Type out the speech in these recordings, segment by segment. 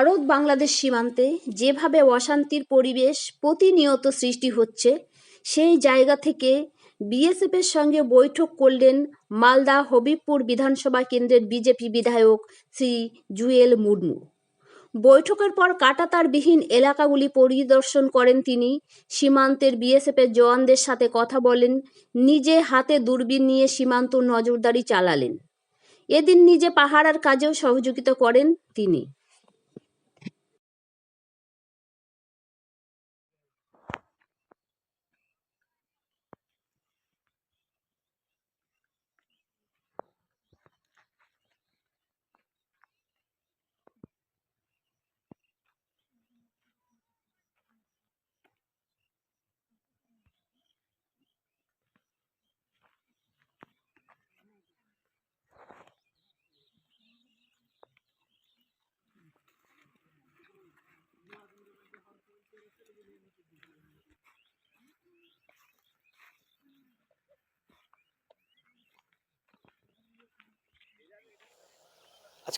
ভারত বাংলাদেশ সীমান্তে যেভাবে অশান্তির পরিবেশ প্রতিনিয়ত সৃষ্টি হচ্ছে, সেই জায়গা থেকে বিএসএফের সঙ্গে বৈঠক করলেন মালদা হবিবপুর বিধানসভা কেন্দ্রের বিজেপি বিধায়ক শ্রী জুয়েল মুর্মু। বৈঠকের পর কাটাতারবিহীন এলাকাগুলি পরিদর্শন করেন তিনি। সীমান্তের বিএসএফের জওয়ানদের সাথে কথা বলেন, নিজে হাতে দূরবীন নিয়ে সীমান্ত নজরদারি চালালেন। এদিন নিজে পাহারার কাজেও সহযোগিতা করেন তিনি।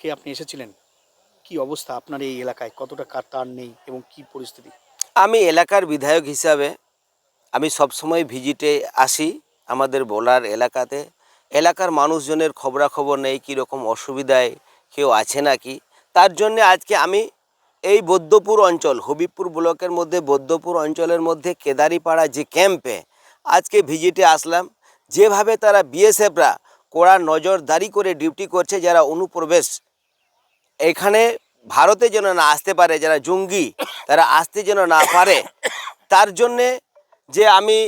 আজকে আপনি এসেছিলেন? কি অবস্থা আপনার এই এলাকায়? কতটা কার তার নেই এবং কি পরিস্থিতি? আমি এলাকার বিধায়ক হিসাবে আমি সবসময় ভিজিটে আসি আমাদের বোলার এলাকাতে। এলাকার মানুষজনের খবরাখবর নেই, কীরকম অসুবিধায় কেউ আছে নাকি? তার জন্যে আজকে আমি এই বৌদ্ধপুর অঞ্চল, হবিবপুর ব্লকের মধ্যে বৌদ্ধপুর অঞ্চলের মধ্যে কেদারিপাড়া যে ক্যাম্পে আজকে ভিজিটে আসলাম। যেভাবে তারা বিএসএফরা কড়া নজরদারি করে ডিউটি করছে, যারা অনুপ্রবেশ এখানে ভারতে যেন না আসতে পারে, যারা জঙ্গি, তারা আসতে যেন না পারে, তার জন্যে যে আমি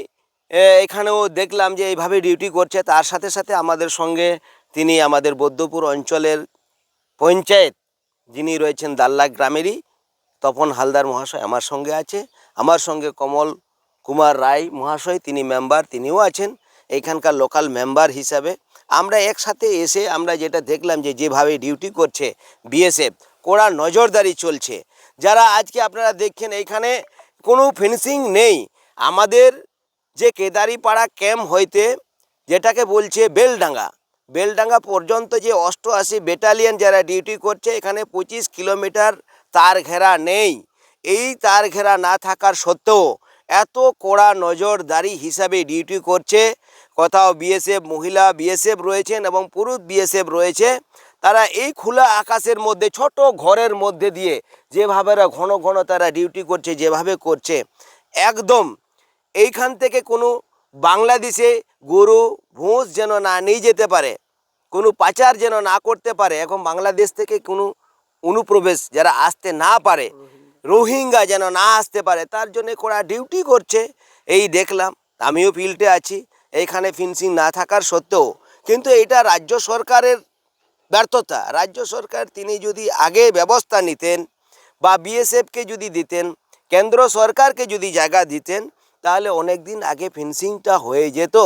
এখানেও দেখলাম যে এইভাবে ডিউটি করছে, তার সাথে সাথে আমাদের সঙ্গে তিনি আমাদের বৈদ্যপুর অঞ্চলের পঞ্চায়েত, যিনি রয়েছেন দাল্লা গ্রামেরই, তপন হালদার মহাশয় আমার সঙ্গে আছে। আমার সঙ্গে কমল কুমার রায় মহাশয়, তিনি মেম্বার তিনিও আছেন। এইখানকার লোকাল মেম্বার হিসাবে আমরা একসাথে এসে আমরা যেটা দেখলাম যে যেভাবে ডিউটি করছে বিএসএফ, কড়া নজরদারি চলছে। যারা আজকে আপনারা দেখছেন এইখানে কোনো ফিনিশিং নেই। আমাদের যে কেদারিপাড়া ক্যাম্প হইতে যেটাকে বলছে বেলডাঙ্গা বেলডাঙ্গা পর্যন্ত যে অষ্টআশি ব্যাটালিয়ন যারা ডিউটি করছে, এখানে পঁচিশ কিলোমিটার তার ঘেরা নেই। এই তার ঘেরা না থাকার সত্ত্বেও এত কড়া নজরদারি হিসাবে ডিউটি করছে। কোথাও বিএসএফ মহিলা বিএসএফ রয়েছেন এবং পুরুষ বিএসএফ রয়েছে। তারা এই খোলা আকাশের মধ্যে, ছোট ঘরের মধ্যে দিয়ে যেভাবে ঘন ঘন তারা ডিউটি করছে, যেভাবে করছে। একদম এইখান থেকে কোনো বাংলাদেশে গরু, ভোঁস যেন না নিয়ে যেতে পারে, কোনো পাচার যেন না করতে পারে, এখন বাংলাদেশ থেকে কোনো অনুপ্রবেশ যারা আসতে না পারে রোহিঙ্গা যেন না আসতে পারে, তার জন্য কড়া ডিউটি করছে। এই দেখলাম, আমিও ফিল্ডে আছি, এইখানে ফিনিশিং না থাকার সত্ত্বেও। কিন্তু এটা রাজ্য সরকারের ব্যর্থতা। রাজ্য সরকার তিনি যদি আগে ব্যবস্থা নিতেন বা বিএসএফকে যদি দিতেন, কেন্দ্র সরকারকে যদি জায়গা দিতেন, তাহলে অনেক দিন আগে ফেন্সিংটা হয়ে যেত।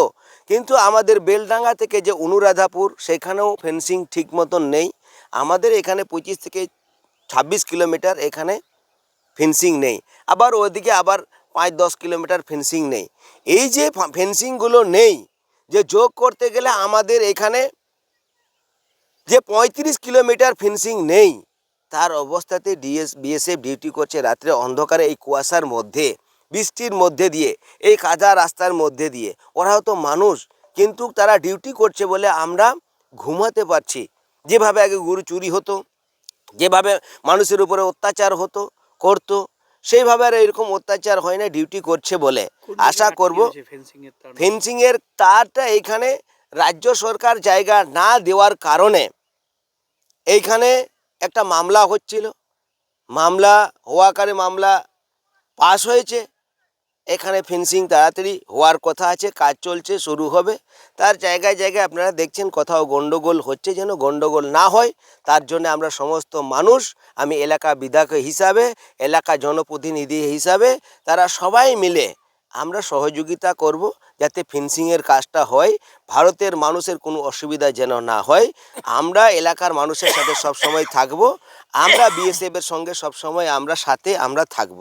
কিন্তু আমাদের বেলডাঙ্গা থেকে যে অনুরাধাপুর, সেখানেও ফেন্সিং ঠিক মতন নেই। আমাদের এখানে পঁচিশ থেকে ছাব্বিশ কিলোমিটার এখানে ফেন্সিং নেই। আবার ওদিকে আবার পাঁচ দশ কিলোমিটার ফেন্সিং নেই। এই যে ফেন্সিংগুলো নেই, যে যোগ করতে গেলে আমাদের এখানে যে পঁয়ত্রিশ কিলোমিটার ফেন্সিং নেই, তার অবস্থাতে ডিএস, বিএসএফ ডিউটি করছে রাত্রে অন্ধকারে এই কুয়াশার মধ্যে, বৃষ্টির মধ্যে দিয়ে, এই কাদা রাস্তার মধ্যে দিয়ে। ওরাও তো মানুষ, কিন্তু তারা ডিউটি করছে বলে আমরা ঘুমাতে পারছি। যেভাবে আগে গরু চুরি হতো, যেভাবে মানুষের উপরে অত্যাচার হতো করতো সেইভাবে আর এরকম অত্যাচার হয় না ডিউটি করছে বলে। আশা করব ফেন্সিং এর ফেন্সিংয়ের তারটা এখানে রাজ্য সরকার জায়গা না দেওয়ার কারণে এইখানে একটা মামলা হচ্ছিল। মামলা হওয়াকারে মামলা পাস হয়েছে। এখানে ফেন্সিং তাড়াতাড়ি হওয়ার কথা আছে, কাজ চলছে, শুরু হবে। তার জায়গায় জায়গায় আপনারা দেখছেন কোথাও গন্ডগোল হচ্ছে যেন গন্ডগোল না হয়। তার জন্য আমরা সমস্ত মানুষ, আমি এলাকা বিধায়ক হিসাবে, এলাকা জনপ্রতিনিধি হিসাবে, তারা সবাই মিলে আমরা সহযোগিতা করব যাতে ফেন্সিংয়ের কাজটা হয়, ভারতের মানুষের কোনো অসুবিধা যেন না হয়। আমরা এলাকার মানুষের সাথে সব সময় থাকব, আমরা বিএসএফের সঙ্গে সব সময় আমরা সাথে আমরা থাকব।